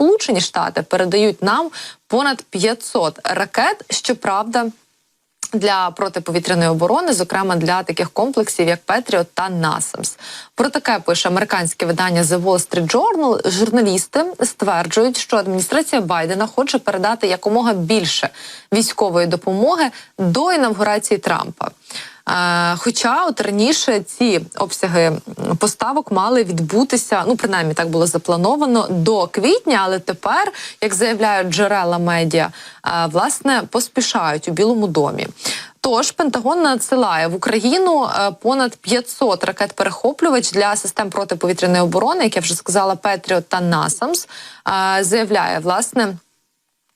Сполучені Штати передають нам понад 500 ракет. Щоправда. Для протиповітряної оборони, зокрема для таких комплексів, як Петріот та Насамс. Про таке пише американське видання The Wall Street Journal. Журналісти стверджують, що адміністрація Байдена хоче передати якомога більше військової допомоги до інавгурації Трампа. Хоча от раніше ці обсяги поставок мали відбутися, ну принаймні так було заплановано до квітня, але тепер, як заявляють джерела медіа, власне поспішають у Білому домі. Тож Пентагон надсилає в Україну е, понад 500 ракет-перехоплювач для систем протиповітряної оборони, як я вже сказала, Петріот та Насамс. Заявляє власне.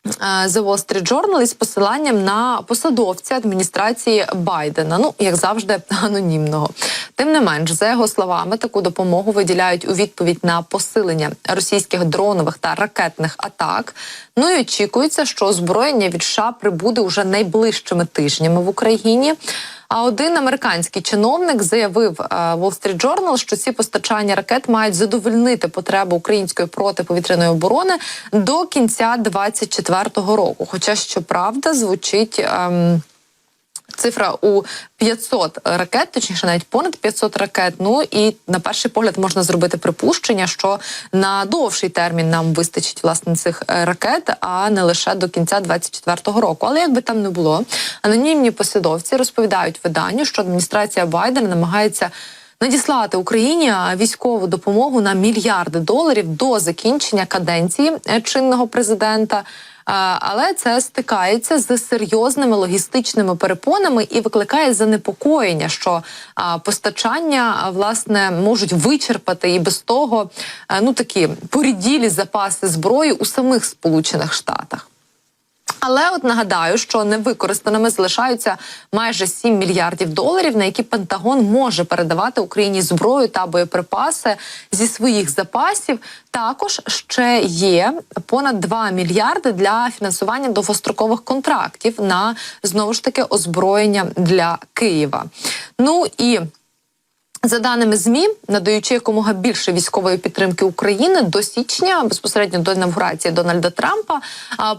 Е, The Wall Street Journal із посиланням на посадовця адміністрації Байдена. Ну як завжди, анонімного. Тим не менш, за його словами, таку допомогу виділяють у відповідь на посилення російських дронових та ракетних атак. Ну і очікується, що озброєння від США прибуде уже найближчими тижнями в Україні. А один американський чиновник заявив е, Wall Street Journal, що ці постачання ракет мають задовольнити потребу української протиповітряної оборони до кінця 2024 року. Хоча щоправда звучить. Ем, Цифра у 500 ракет, точніше, навіть понад 500 ракет. Ну і на перший погляд можна зробити припущення, що на довший термін нам вистачить власне цих е, ракет, а не лише до кінця 2024 року. Але як би там не було, анонімні посадовці розповідають виданню, що адміністрація Байдена намагається. Надіслати Україні військову допомогу на мільярди доларів до закінчення каденції е, чинного президента. Але це стикається з серйозними логістичними перепонами і викликає занепокоєння, що постачання власне можуть вичерпати і без того ну такі поріділі запаси зброї у самих Сполучених Штатах. Але от нагадаю, що невикористаними залишаються майже 7 мільярдів доларів, на які Пентагон може передавати Україні зброю та боєприпаси зі своїх запасів. Також ще є понад 2 мільярди для фінансування довгострокових контрактів на знову ж таки озброєння для Києва. Ну і за даними змі, надаючи якомога більше військової підтримки України до січня, безпосередньо до інавгурації Дональда Трампа,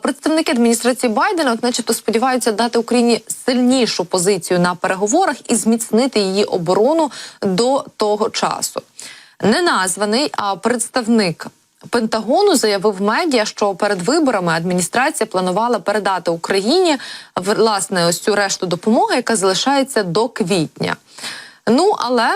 представники адміністрації Байдена, от, начебто, сподіваються дати Україні сильнішу позицію на переговорах і зміцнити її оборону до того часу. Неназваний, а представник. Пентагону заявив медіа, що перед виборами адміністрація планувала передати Україні власне ось цю решту допомоги, яка залишається до квітня. Ну але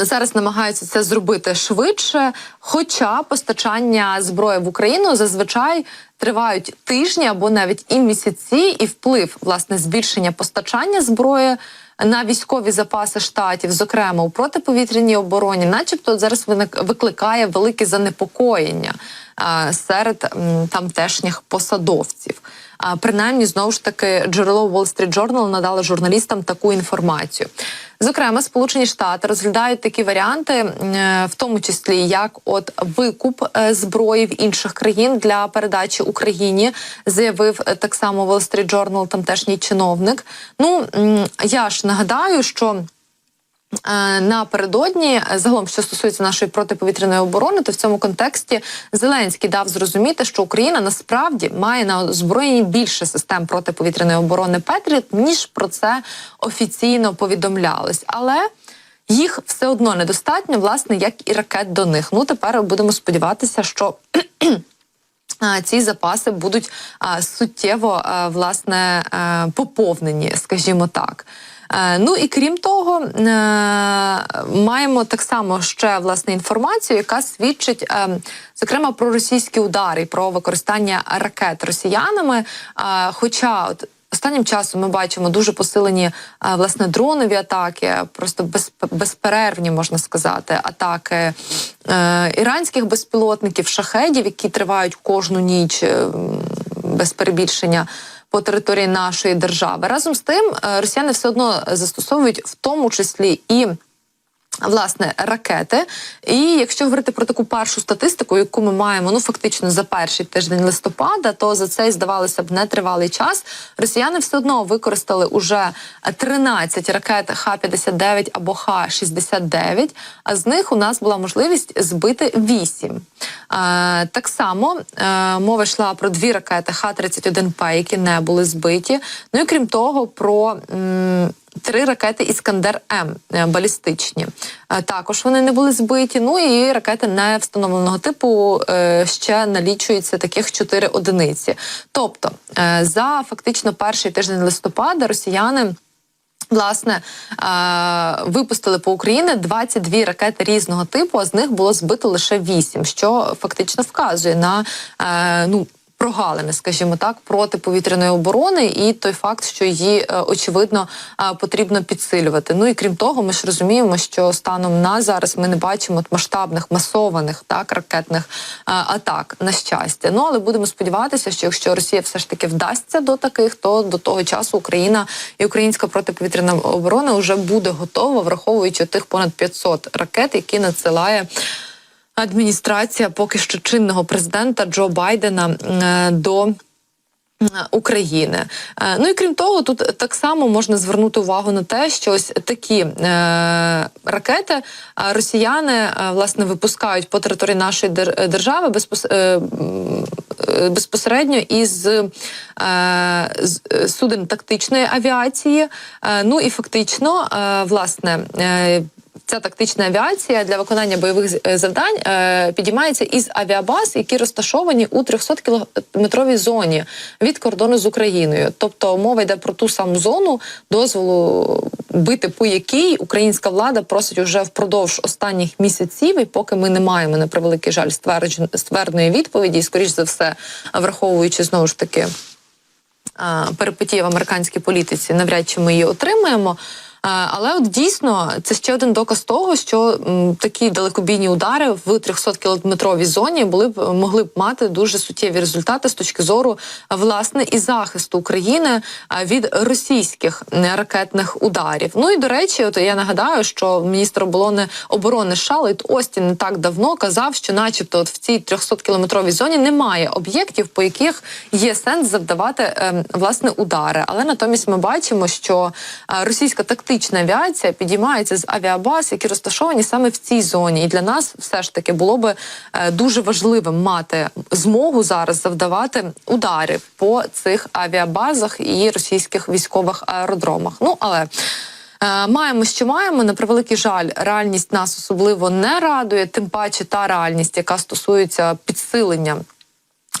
Зараз намагаються це зробити швидше, хоча постачання зброї в Україну зазвичай тривають тижні або навіть і місяці, і вплив власне збільшення постачання зброї на військові запаси штатів, зокрема у протиповітряній обороні, начебто зараз викликає велике занепокоєння серед тамтешніх посадовців. Принаймні, знову ж таки, джерело Wall Street Journal надало журналістам таку інформацію. Зокрема, Сполучені Штати розглядають такі варіанти, е, в тому числі як от викуп е, зброї в інших країн для передачі Україні, заявив е, так само Wall Street Journal, тамтешній чиновник. Ну я ж нагадаю, що. Е, Напередодні е, загалом, що стосується нашої протиповітряної оборони, то в цьому контексті Зеленський дав зрозуміти, що Україна насправді має на озброєнні більше систем протиповітряної оборони Петріот, ніж про це офіційно повідомлялось. Але їх все одно недостатньо, власне, як і ракет до них. Ну тепер будемо сподіватися, що. Ці запаси будуть суттєво власне поповнені, скажімо так. Е, Ну і крім того, е, маємо так само ще власне інформацію, яка свідчить е, зокрема про російські удари, про використання ракет росіянами. Хоча от Останнім часом ми бачимо дуже посилені власне дронові атаки, просто без, безперервні можна сказати, атаки іранських безпілотників, шахедів, які тривають кожну ніч без перебільшення по території нашої держави. Разом з тим, е, росіяни все одно застосовують в тому числі і Власне, ракети, і якщо говорити про таку першу статистику, яку ми маємо ну фактично за перший тиждень листопада, то за цей здавалося б нетривалий час. Росіяни все одно використали уже 13 ракет Х-59 або Х-69, А з них у нас була можливість збити 8. Е, так само е, мова йшла про дві ракети Х-31П, які не були збиті. Ну і крім того, про Три ракети Іскандер М е, балістичні. Е, Також вони не були збиті. Ну і ракети не встановленого типу е, ще налічується таких чотири одиниці. Тобто за фактично перший тиждень листопада росіяни. Власне, випустили по Україні 22 ракети різного типу, а з них було збито лише 8, що фактично вказує на ну. Прогалини, скажімо так, протиповітряної оборони, і той факт, що її е, очевидно е, потрібно підсилювати. Ну і крім того, ми ж розуміємо, що станом на зараз ми не бачимо масштабних масованих так ракетних е, атак на щастя. Ну але будемо сподіватися, що якщо Росія все ж таки вдасться до таких, то до того часу Україна і українська протиповітряна оборона вже буде готова, враховуючи тих понад 500 ракет, які надсилає. Адміністрація поки що чинного президента Джо Байдена е, до е, України. Е, Ну і крім того, тут так само можна звернути увагу на те, що ось такі е, ракети росіяни е, власне випускають по території нашої держави безпос, безпосередньо із е, суден тактичної авіації. Е, ну і фактично, е, власне. Е, Ця тактична авіація для виконання бойових е, завдань е, підіймається із авіабаз, які розташовані у 300-кілометровій зоні від кордону з Україною. Тобто мова йде про ту саму зону дозволу бити по якій українська влада просить уже впродовж останніх місяців, і поки ми не маємо на превеликий жаль ствердної відповіді, і скоріш за все, враховуючи знову ж таки а, в американській політиці, навряд чи ми її отримаємо. А, Але от дійсно це ще один доказ того, що такі далекобійні удари в 300-кілометровій зоні були б могли б мати дуже суттєві результати з точки зору власне і захисту України від російських ракетних ударів. Ну і до речі, от я нагадаю, що міністр оборони оборони США Ллойд Остін не так давно казав, що, начебто, от в цій 300-кілометровій зоні немає об'єктів, по яких є сенс завдавати ем, власне удари. Але натомість ми бачимо, що е, російська тактична авіація підіймається з авіабаз, які розташовані саме в цій зоні. І для нас все ж таки було би е, дуже важливим мати змогу зараз завдавати удари по цих авіабазах і російських військових аеродромах. Ну але. Е, Маємо, що маємо. На превеликий жаль, реальність нас особливо не радує, тим паче та реальність, яка стосується підсилення.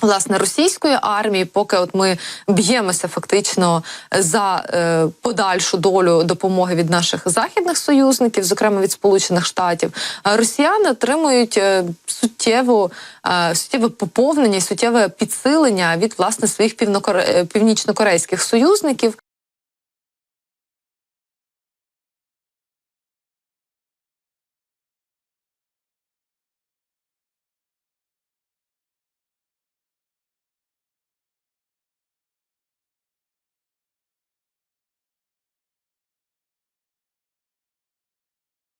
Власне, російської армії, поки от ми б'ємося фактично за е, подальшу долю допомоги від наших західних союзників, зокрема від Сполучених Штатів, е, росіяни отримують е, суттєву е, суттєве поповнення суттєве підсилення від власне своїх е, північнокорейських союзників.